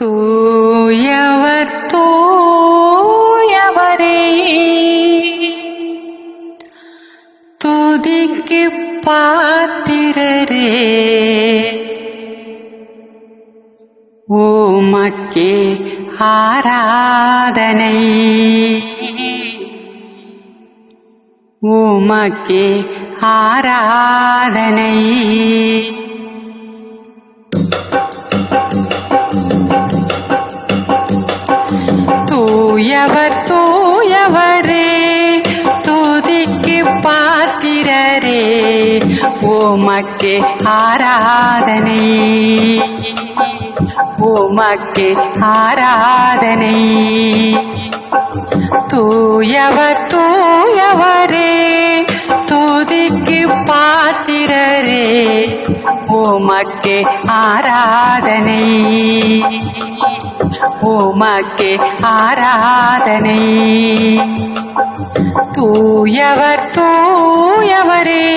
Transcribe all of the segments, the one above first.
தூயவர் தூயவரே. துதிக்கு பாத்திரரே. ஓமக்கே ஆராதனை. உமக்கே ஆராதனை. உமக்கே ஆராதனை. உமக்கே ஆராதனை. தூயவர் தூயவரே துதிக்கு பாத்திரரே உமக்கே ஆராதனை. உமக்கே ஆராதனை. தூயவர் தூயவரே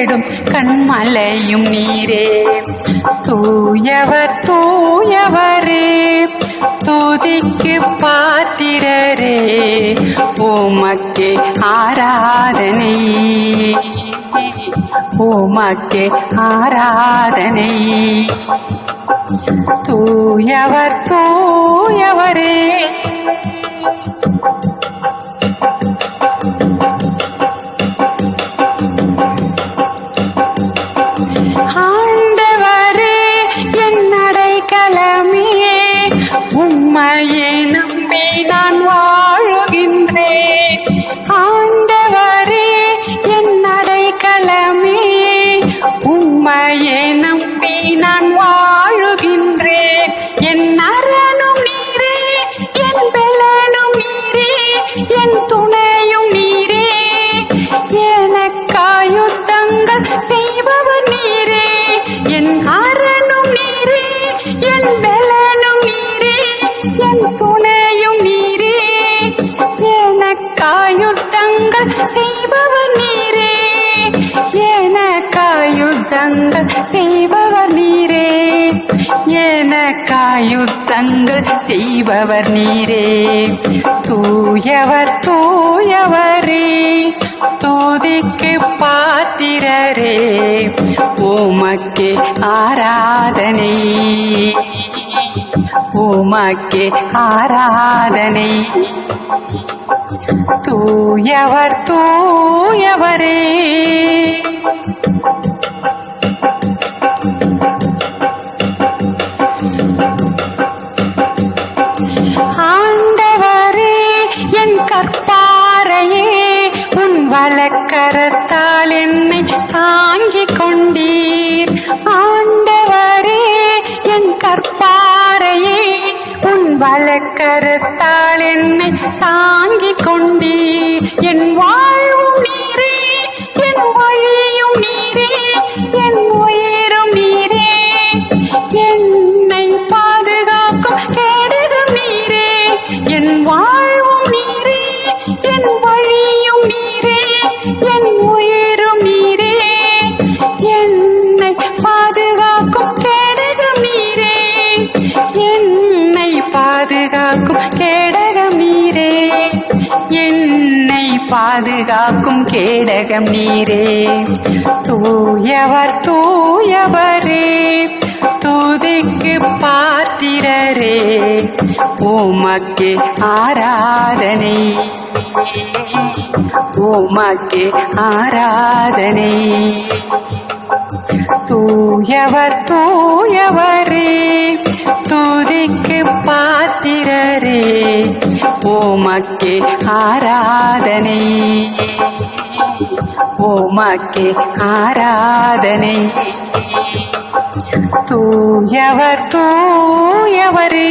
தேடும் கண்மலையும் நீரே. தூயவர் தூயவரே துதிக்கு பாத்திரரே உமக்கே ஆராதனை. உமக்கே ஆராதனை. தூயவர் தூயவரே உம்மையை நம்பி நான் வாழுகின்றேன் என் அரணும் நீரே என் பெலனும் நீரே என் துணையும் நீரே. எனக்காயுத்தங்கள் செய்பவர் நீரே. என் அரணும் நீரே என் பெலனும் நீரே என் துணையும் நீரே. எனக்காயு செய்பவர் நீரே. எனக்காயுத்தங்கள் செய்பவர் நீரே. தூயவர் தூயவரே. தூதிக்கு பாத்திரரே. உமக்கே ஆராதனை. உமக்கே ஆராதனை. தூயவர் தூயவரே. மலக்கருத்தாள் என்னை தாங்கிக் கொண்டீர். என் காக்கும் கேடகம் நீரே. தூயவர் தூயவரே. துதிக்கு பார்த்திரரே. உமக்கு ஆராதனை. உமக்கு ஆராதனை. தூயவர் தூயவரே. துதிக்கு பாத்திரரே உமக்கு ஆராதனை உமக்கு ஆராதனை தூயவர் தூயவரே